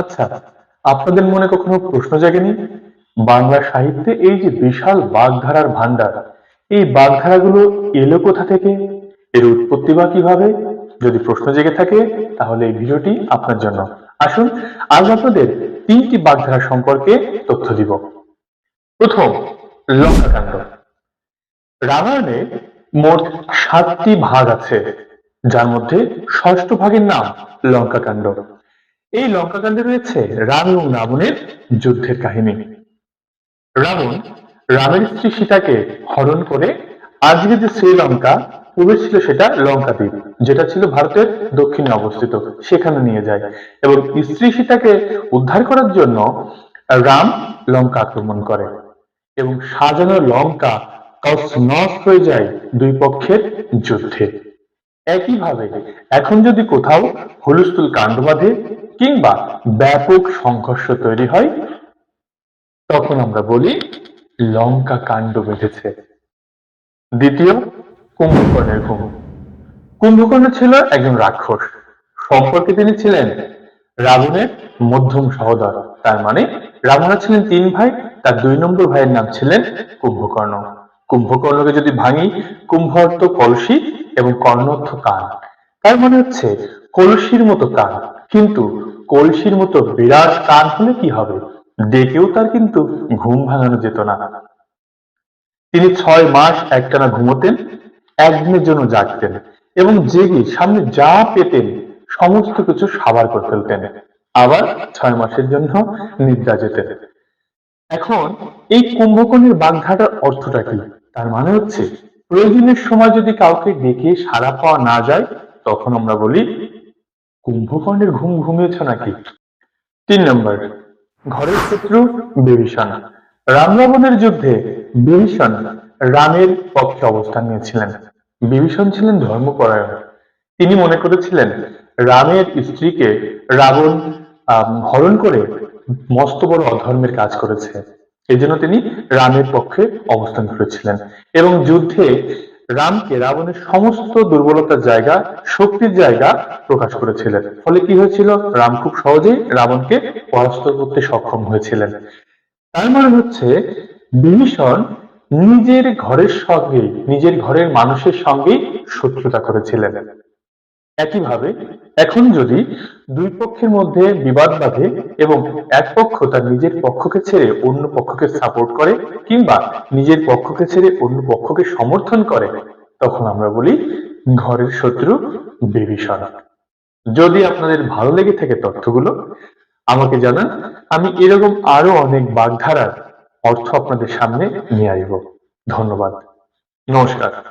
আচ্ছা আপনাদের মনে কখনো প্রশ্ন জাগেনি? বাংলা সাহিত্যে এই যে বিশাল বাগধারার ভান্ডার এই বাগধারাগুলো এলো কোথা থেকে? এর উৎপত্তি বা কীভাবে? যদি প্রশ্ন জেগে থাকে, তাহলে এই ভিডিওটি আপনার জন্য। আসুন, আজ আপনাদের তিনটি বাগধারা সম্পর্কে তথ্য দিব। প্রথম, লঙ্কাকাণ্ড। রামায়ণে মোট সাতটি ভাগ আছে, যার মধ্যে ষষ্ঠ ভাগের নাম লঙ্কাকাণ্ড। এই লঙ্কাকাণ্ডে রয়েছে রাম এবং রাবণের যুদ্ধের কাহিনী। রাবণ রামের স্ত্রী সীতাকে হরণ করে আজকে যে শ্রীলঙ্কা পূর্বে ছিল সেটা লঙ্কা দ্বীপ যেটা ছিল ভারতের দক্ষিণে অবস্থিত, সেখানে নিয়ে যায়। এবং স্ত্রী সীতাকে উদ্ধার করার জন্য রাম লঙ্কা আক্রমণ করে। এবং সাজানো লঙ্কা তছনছ হয়ে যায় দুই পক্ষের যুদ্ধে। একইভাবে এখন যদি কোথাও হুলস্থুল কাণ্ড বাঁধে কিংবা ব্যাপক সংঘর্ষ তৈরি হয়, তখন আমরা বলি লঙ্কা কাণ্ড বেঁধেছে। দ্বিতীয়, কুম্ভকর্ণের ঘুম কুম্ভকর্ণ ছিল একজন রাক্ষস। সম্পর্কে তিনি ছিলেন রাবণের মধ্যম সহোদর। তার মানে রাবণা ছিলেন তিন ভাই, তার দুই নম্বর ভাইয়ের নাম ছিলেন কুম্ভকর্ণ। কুম্ভকর্ণকে যদি ভাঙি, কুম্ভ অর্থ কলসি এবং কর্ণ অর্থ কান। তার মানে হচ্ছে কলসির মতো কান। কিন্তু কলসির মতো বিরাট কান হলে কি হবে? ডেকেও তার কিন্তু ঘুম ভাঙানো যেত না। তিনি ছয় মাস একটানা ঘুমোতেন, একদিনের জন্য জাগতেন এবং জেগে সামনে যা পেতেন সমস্ত কিছু সাবার করে ফেলতেন। আবার ছয় মাসের জন্য নিদ্রা যেতেন। এখন এই কুম্ভকর্ণের বাগধাটার অর্থটা কি? তার মানে হচ্ছে, প্রয়োজনের সময় যদি কাউকে ডেকে সাড়া পাওয়া না যায়, তখন আমরা বলি কুম্ভকর্ণের ঘুম ঘুমিয়েছ নাকি? তিন নম্বর, ঘরের শত্রু বিভীষণ। রাম রাবণের যুদ্ধে বিভীষণ রামের পক্ষে অবস্থান নিয়েছিলেন। বিভীষণ ছিলেন ধর্মপরায়ণ। তিনি মনে করেছিলেন রামের স্ত্রীকে রাবণ হরণ করে মস্ত বড় অধর্মের কাজ করেছে। এই জন্য তিনি রামের পক্ষে অবস্থান করেছিলেন। এবং যুদ্ধে রামকে রাবণের সমস্ত দুর্বলতার জায়গা, শক্তির জায়গা প্রকাশ করেছিলেন। ফলে কি হয়েছিল? রাম খুব সহজেই রাবণকে পরাস্ত করতে সক্ষম হয়েছিলেন। তার মানে হচ্ছে, বিভীষণ নিজের ঘরের সঙ্গে, নিজের ঘরের মানুষের সঙ্গেই শত্রুতা করেছিলেন। একইভাবে এখন যদি দুই পক্ষের মধ্যে বিবাদ বাঁধে এবং এক পক্ষ তার নিজের পক্ষকে ছেড়ে অন্য পক্ষকে সাপোর্ট করে কিংবা নিজের পক্ষকে ছেড়ে অন্য পক্ষকে সমর্থন করে, তখন আমরা বলি ঘরের শত্রু বিভীষণ যদি আপনাদের ভালো লেগে থাকে তথ্যগুলো, আমাকে জানান। আমি এরকম আরও অনেক বাগধারার অর্থ আপনাদের সামনে নিয়ে আসব। ধন্যবাদ। নমস্কার।